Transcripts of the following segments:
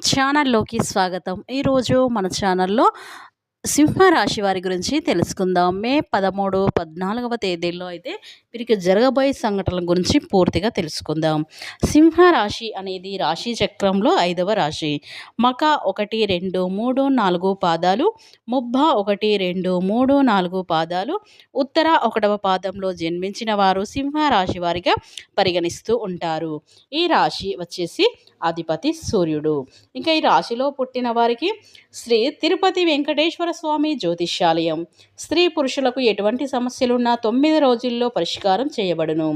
ఛానల్లోకి స్వాగతం. ఈరోజు మన ఛానల్లో సింహరాశి వారి గురించి తెలుసుకుందాం. మే పదమూడు పద్నాలుగవ తేదీల్లో అయితే వీరికి జరగబోయే సంఘటనల గురించి పూర్తిగా తెలుసుకుందాం. సింహరాశి అనేది రాశి చక్రంలో ఐదవ రాశి. మక ఒకటి రెండు మూడు నాలుగు పాదాలు ముబ్బ ఒకటి రెండు మూడు నాలుగు పాదాలు ఉత్తర ఒకటవ పాదంలో జన్మించిన వారు సింహరాశి వారిగా పరిగణిస్తూ ఉంటారు. ఈ రాశి వచ్చేసి అధిపతి సూర్యుడు. ఇంకా ఈ రాశిలో పుట్టిన వారికి శ్రీ తిరుపతి వెంకటేశ్వర స్వామి జ్యోతిష్యాలయం. స్త్రీ పురుషులకు ఎటువంటి సమస్యలున్నా తొమ్మిది రోజుల్లో పరిష్కారం చేయబడును.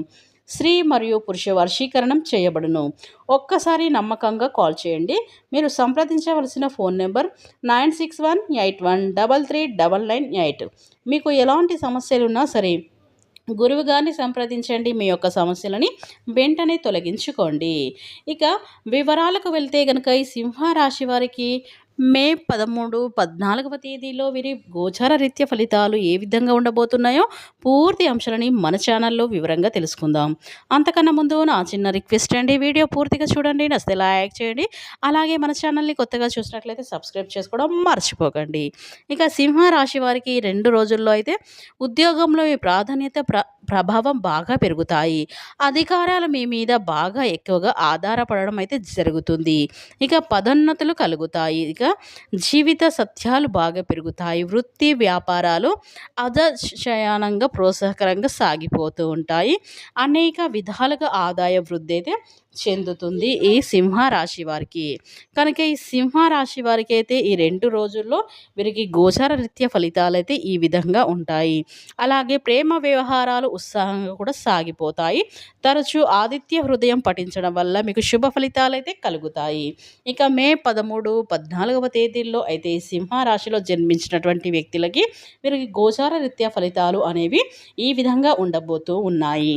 స్త్రీ మరియు పురుష వర్షీకరణం చేయబడును. ఒక్కసారి నమ్మకంగా కాల్ చేయండి. మీరు సంప్రదించవలసిన phone number nine six one eight one double three double nine eight. మీకు ఎలాంటి సమస్యలున్నా సరే గురువు గారిని సంప్రదించండి మీ యొక్క సమస్యలని వెంటనే తొలగించుకోండి. ఇక వివరాలకు వెళ్తే కనుక ఈ సింహరాశి వారికి మే పదమూడు పద్నాలుగవ తేదీలో వీరి గోచార రీత్య ఫలితాలు ఏ విధంగా ఉండబోతున్నాయో పూర్తి అంశాలని మన ఛానల్లో వివరంగా తెలుసుకుందాం. అంతకన్నా ముందు నా చిన్న రిక్వెస్ట్ అండి వీడియో పూర్తిగా చూడండి నస్తే లైక్ చేయండి అలాగే మన ఛానల్ని కొత్తగా చూసినట్లయితే సబ్స్క్రైబ్ చేసుకోవడం మర్చిపోకండి. ఇక సింహరాశి వారికి రెండు రోజుల్లో అయితే ఉద్యోగంలో ఈ ప్రాధాన్యత ప్ర ప్రభావం బాగా పెరుగుతాయి. అధికారాలు మీ మీద బాగా ఎక్కువగా ఆధారపడడం అయితే జరుగుతుంది. ఇక పదోన్నతులు కలుగుతాయి. ఇక జీవిత సత్యాలు బాగా పెరుగుతాయి. వృత్తి వ్యాపారాలు అదశయానంగా ప్రోత్సాహకరంగా సాగిపోతూ ఉంటాయి. అనేక విధాలుగా ఆదాయ వృద్ధి అయితే చెందుతుంది ఈ సింహ రాశి వారికి. కనుక ఈ సింహ రాశి వారికి అయితే ఈ రెండు రోజుల్లో వీరికి గోచార రీత్య ఫలితాలు అయితే ఈ విధంగా ఉంటాయి. అలాగే ప్రేమ వ్యవహారాలు ఉత్సాహంగా కూడా సాగిపోతాయి. తరచూ ఆదిత్య హృదయం పఠించడం వల్ల మీకు శుభ ఫలితాలు అయితే కలుగుతాయి. ఇక మే పదమూడు పద్నాలుగవ తేదీల్లో అయితే సింహరాశిలో జన్మించినటువంటి వ్యక్తులకి వీరికి గోచార రీత్యా ఫలితాలు అనేవి ఈ విధంగా ఉండబోతూ ఉన్నాయి.